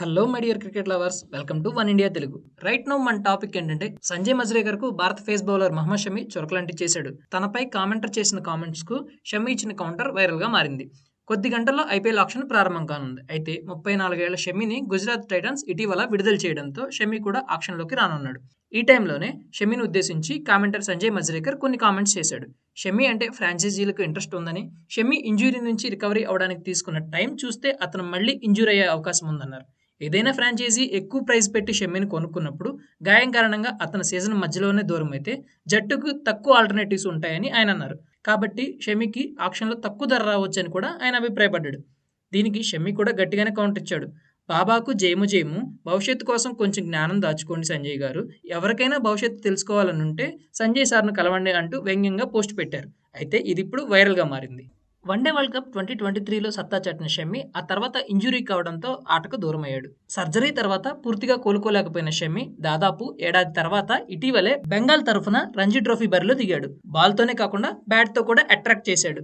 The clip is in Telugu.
Hello my dear cricket lovers welcome to one India Telugu right now మన టాపిక్ ఏంటంటే సంజయ్ మజ్రేకర్కు భారత ఫేస్ బౌలర్ మహమ్మద్ షమి చురకలంటి చేశాడు. తనపై కామెంటర్ చేసిన కామెంట్స్కు షమీ ఇచ్చిన కౌంటర్ వైరల్గా మారింది. కొద్ది గంటల్లో ఐపీఎల్ ఆక్షన్ ప్రారంభం కానుంది. అయితే ముప్పై నాలుగేళ్ళ షమీని గుజరాత్ టైటన్స్ ఇటీవల విడుదల చేయడంతో షమీ కూడా ఆక్షన్లోకి రానున్నాడు. ఈ టైంలోనే షమీని ఉద్దేశించి కామెంటర్ సంజయ్ మజ్రేకర్ కొన్ని కామెంట్స్ చేశాడు. షమీ అంటే ఫ్రాంచైజీలకు ఇంట్రెస్ట్ ఉందని షమీ ఇంజురీ నుంచి రికవరీ అవడానికి తీసుకున్న టైం చూస్తే అతను మళ్ళీ ఇంజూర్ అయ్యే అవకాశం ఉందన్నారు. ఏదైనా ఫ్రాంచైజీ ఎక్కువ ప్రైస్ పెట్టి షమ్మిని కొనుక్కున్నప్పుడు గాయం కారణంగా అతని సీజన్ మధ్యలోనే దూరం అయితే జట్టుకు తక్కువ ఆల్టర్నేటివ్స్ ఉంటాయని ఆయన అన్నారు. కాబట్టి షమికి ఆక్షన్లో తక్కువ ధర రావచ్చని కూడా ఆయన అభిప్రాయపడ్డాడు. దీనికి షమి కూడా గట్టిగానే కౌంటర్ ఇచ్చాడు. బాబాకు జయము జయము భవిష్యత్తు కోసం కొంచెం జ్ఞానం దాచుకోండి సంజయ్ గారు. ఎవరికైనా భవిష్యత్తు తెలుసుకోవాలని ఉంటే సంజయ్ సార్ను కలవండి అంటూ వ్యంగ్యంగా పోస్ట్ పెట్టారు. అయితే ఇది ఇప్పుడు వైరల్గా మారింది. One day world cup twenty twenty త్రీలో సత్తా చాటిన షమ్మి ఆ తర్వాత ఇంజురీ కావడంతో ఆటకు దూరమయ్యాడు. సర్జరీ తర్వాత పూర్తిగా కోలుకోలేకపోయిన షమ్మి దాదాపు ఏడాది తర్వాత ఇటీవలే బెంగాల్ తరఫున రంజీ ట్రోఫీ బరిలో దిగాడు. బాల్తోనే కాకుండా బ్యాట్తో కూడా అట్రాక్ట్ చేశాడు.